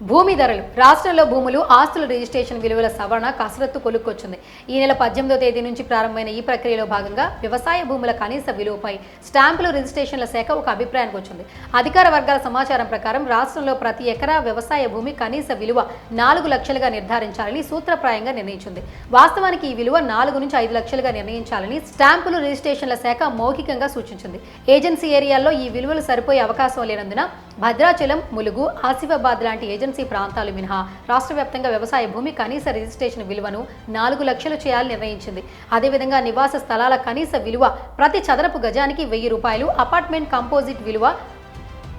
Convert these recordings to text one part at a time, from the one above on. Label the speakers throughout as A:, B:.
A: భూమి ధరలు. రాష్ట్రంలో భూములు ఆస్తుల రిజిస్ట్రేషన్ విలువల సవరణ కసరత్తు కొలుక్కొచ్చింది. ఈ నెల పద్దెనిమిదో తేదీ నుంచి ప్రారంభమైన ఈ ప్రక్రియలో భాగంగా వ్యవసాయ భూముల కనీస విలువపై స్టాంపులు రిజిస్ట్రేషన్ల శాఖ ఒక అభిప్రాయానికి వచ్చింది. అధికార వర్గాల సమాచారం ప్రకారం రాష్ట్రంలో ప్రతి ఎకరా వ్యవసాయ భూమి కనీస విలువ నాలుగు లక్షలుగా నిర్ధారించాలని సూత్రప్రాయంగా నిర్ణయించింది. వాస్తవానికి ఈ విలువ నాలుగు నుంచి ఐదు లక్షలుగా నిర్ణయించాలని స్టాంపులు రిజిస్ట్రేషన్ల శాఖ మౌఖికంగా సూచించింది. ఏజెన్సీ ఏరియాల్లో ఈ విలువలు సరిపోయే అవకాశం లేనందున భద్రాచలం ములుగు ఆసిఫాబాద్ లాంటి ఏజెన్సీ ప్రాంతాలు మినహా రాష్ట్ర వ్యాప్తంగా వ్యవసాయ భూమి కనీస రిజిస్ట్రేషన్ విలువను నాలుగు లక్షలు చేయాలని నిర్ణయించింది. అదేవిధంగా నివాస స్థలాల కనీస విలువ ప్రతి చదరపు గజానికి వెయ్యి రూపాయలు అపార్ట్మెంట్ కంపోజిట్ విలువ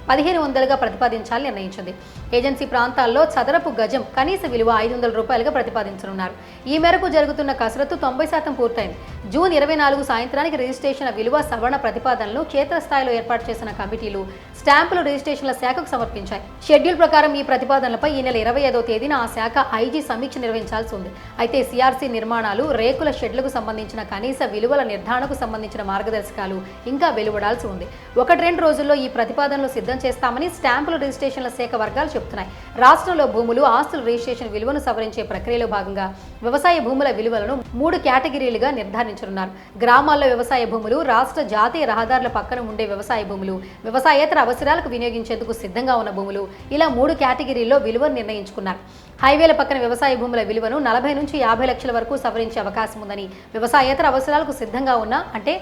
A: పదిహేను వందలుగా ప్రతిపాదించాలని నిర్ణయించింది. ఏజెన్సీ ప్రాంతాల్లో చదరపు గజం కనీస విలువ ఐదు వందల రూపాయలుగా ప్రతిపాదించనున్నారు. ఈ మేరకు జరుగుతున్న కసరత్తు తొంభై శాతం పూర్తయింది. జూన్ ఇరవై నాలుగు సాయంత్రానికి రిజిస్ట్రేషన్ విలువ సవరణ ప్రతిపాదనలు క్షేత్రస్థాయిలో ఏర్పాటు చేసిన కమిటీలు స్టాంపులు రిజిస్ట్రేషన్ల శాఖకు సమర్పించాయి. షెడ్యూల్ ప్రకారం ఈ ప్రతిపాదనలపై ఈ నెల ఇరవై ఐదో తేదీన ఆ శాఖ ఐజీ సమీక్ష నిర్వహించాల్సి ఉంది. అయితే సిఆర్సీ నిర్మాణాలు రేకుల షెడ్లకు సంబంధించిన కనీస విలువల నిర్ధారణకు సంబంధించిన మార్గదర్శకాలు ఇంకా వెలువడాల్సి ఉంది. ఒకటి రెండు రోజుల్లో ఈ ప్రతిపాదనలు సిద్ధం చేస్తామని స్టాంపుల రిజిస్ట్రేషన్ల శాఖ వర్గాలు చెబుతున్నాయి రాష్ట్రంలో భూములు ఆస్తుల రిజిస్ట్రేషన్ విలువను సవరించే ప్రక్రియలో భాగంగా వ్యవసాయ భూముల విలువలను మూడు కేటగిరీలుగా నిర్ధారించనున్నారు. గ్రామాల్లో వ్యవసాయ భూములు రాష్ట్ర జాతీయ రహదారుల పక్కన ఉండే వ్యవసాయ భూములు వ్యవసాయేతర అవసరాలకు వినియోగించేందుకు సిద్ధంగా ఉన్న భూములు ఇలా మూడు కేటగిరీల్లో విలువను నిర్ణయించుకున్నారు. హైవేల పక్కన వ్యవసాయ భూముల విలువను నలభై నుంచి యాభై లక్షల వరకు సవరించే అవకాశం ఉందని వ్యవసాయేతర అవసరాలకు సిద్ధంగా ఉన్న అంటే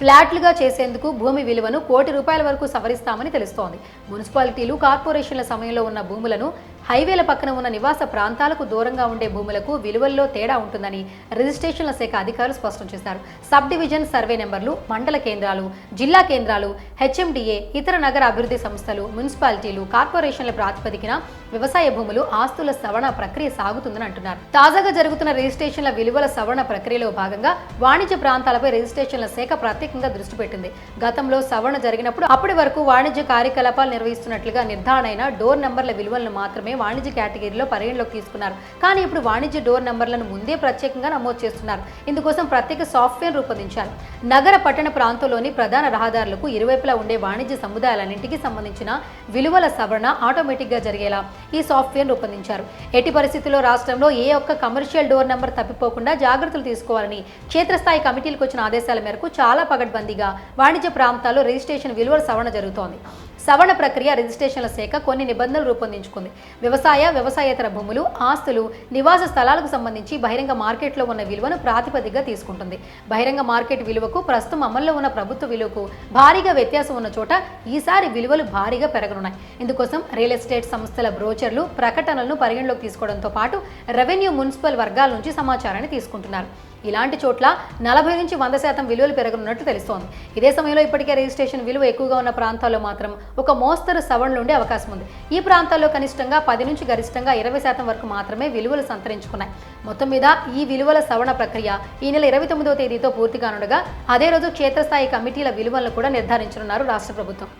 A: ఫ్లాట్లుగా చేసేందుకు భూమి విలువను కోటి రూపాయల వరకు సవరిస్తామని తెలుస్తోంది. మున్సిపాలిటీలు కార్పొరేషన్ల సమయంలో ఉన్న భూములను హైవేల పక్కన ఉన్న నివాస ప్రాంతాలకు దూరంగా ఉండే భూములకు విలువల్లో తేడా ఉంటుందని రిజిస్ట్రేషన్ల శాఖ అధికారులు స్పష్టం చేశారు. సబ్ డివిజన్ సర్వే నెంబర్లు మండల కేంద్రాలు జిల్లా కేంద్రాలు హెచ్ఎండిఏ ఇతర నగర అభివృద్ధి సంస్థలు మున్సిపాలిటీలు కార్పొరేషన్ల ప్రాతిపదికన వ్యవసాయ భూములు ఆస్తుల సవరణ ప్రక్రియ సాగుతుందని అంటున్నారు. తాజాగా జరుగుతున్న రిజిస్ట్రేషన్ల విలువల సవరణ ప్రక్రియలో భాగంగా వాణిజ్య ప్రాంతాలపై రిజిస్ట్రేషన్ల శాఖ ప్రత్యేకంగా దృష్టి పెట్టింది. గతంలో సవరణ జరిగినప్పుడు అప్పటి వరకు వాణిజ్య కార్యకలాపాలు నిర్వహిస్తున్నట్లుగా నిర్ధారణ అయిన డోర్ నెంబర్ల విలువలను మాత్రమే వాణిజ్య కేటగిరీలో పరిగణలోకి తీసుకున్నారు. కానీ ఇప్పుడు వాణిజ్య డోర్ నెంబర్లను ముందే ప్రత్యేకంగా నమోదు చేస్తున్నారు. ఇందుకోసం ప్రత్యేక సాఫ్ట్వేర్ రూపొందించారు. నగర పట్టణ ప్రాంతంలోని ప్రధాన రహదారులకు ఇరువైపులా ఉండే వాణిజ్య సముదాయాలన్నింటికి సంబంధించిన విలువల సవరణ ఆటోమేటిక్గా జరిగేలా ఈ సాఫ్ట్వేర్ రూపొందించారు. ఎట్టి పరిస్థితుల్లో రాష్ట్రంలో ఏ ఒక్క కమర్షియల్ డోర్ నెంబర్ తప్పిపోకుండా జాగ్రత్తలు తీసుకోవాలని క్షేత్రస్థాయి కమిటీలకు వచ్చిన ఆదేశాల మేరకు చాలా పగడ్బందీగా వాణిజ్య ప్రాంతాల్లో రిజిస్ట్రేషన్ విలువల సవరణ జరుగుతోంది. సవరణ ప్రక్రియ రిజిస్ట్రేషన్ల శాఖ కొన్ని నిబంధనలు రూపొందించుకుంది. వ్యవసాయ వ్యవసాయేతర భూములు ఆస్తులు నివాస స్థలాలకు సంబంధించి బహిరంగ మార్కెట్లో ఉన్న విలువను ప్రాతిపదికగా తీసుకుంటుంది. బహిరంగ మార్కెట్ విలువకు ప్రస్తుతం అమల్లో ఉన్న ప్రభుత్వ విలువకు భారీగా వ్యత్యాసం ఉన్న చోట ఈసారి విలువలు భారీగా పెరగనున్నాయి. ఇందుకోసం రియల్ ఎస్టేట్ సంస్థల బ్రోచర్లు ప్రకటనలను పరిగణలోకి తీసుకోవడంతో పాటు రెవెన్యూ మున్సిపల్ వర్గాల నుంచి సమాచారాన్ని తీసుకుంటున్నారు. ఇలాంటి చోట్ల నలభై నుంచి వంద శాతం విలువలు పెరగనున్నట్టు తెలుస్తోంది. ఇదే సమయంలో ఇప్పటికే రిజిస్ట్రేషన్ విలువ ఎక్కువగా ఉన్న ప్రాంతాల్లో మాత్రం ఒక మోస్తరు సవరణలు ఉండే అవకాశం ఉంది. ఈ ప్రాంతాల్లో కనిష్టంగా పది నుంచి గరిష్టంగా ఇరవై శాతం వరకు మాత్రమే విలువలు సంతరించుకున్నాయి. మొత్తం మీద ఈ విలువల సవరణ ప్రక్రియ ఈ నెల ఇరవై తొమ్మిదో తేదీతో పూర్తి కానుండగా అదే రోజు క్షేత్రస్థాయి కమిటీల విలువలను కూడా నిర్ధారించనున్నారు రాష్ట్ర ప్రభుత్వం.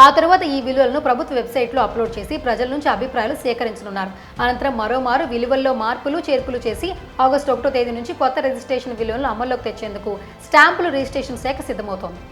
A: ఆ తర్వాత ఈ విలువలను ప్రభుత్వ వెబ్సైట్లో అప్లోడ్ చేసి ప్రజల నుంచి అభిప్రాయాలు సేకరించనున్నారు. అనంతరం మరోమారు విలువల్లో మార్పులు చేర్పులు చేసి ఆగస్టు ఒకటో తేదీ నుంచి కొత్త రిజిస్ట్రేషన్ విలువలను అమల్లోకి తెచ్చేందుకు స్టాంపులు రిజిస్ట్రేషన్ శాఖ సిద్ధమవుతోంది.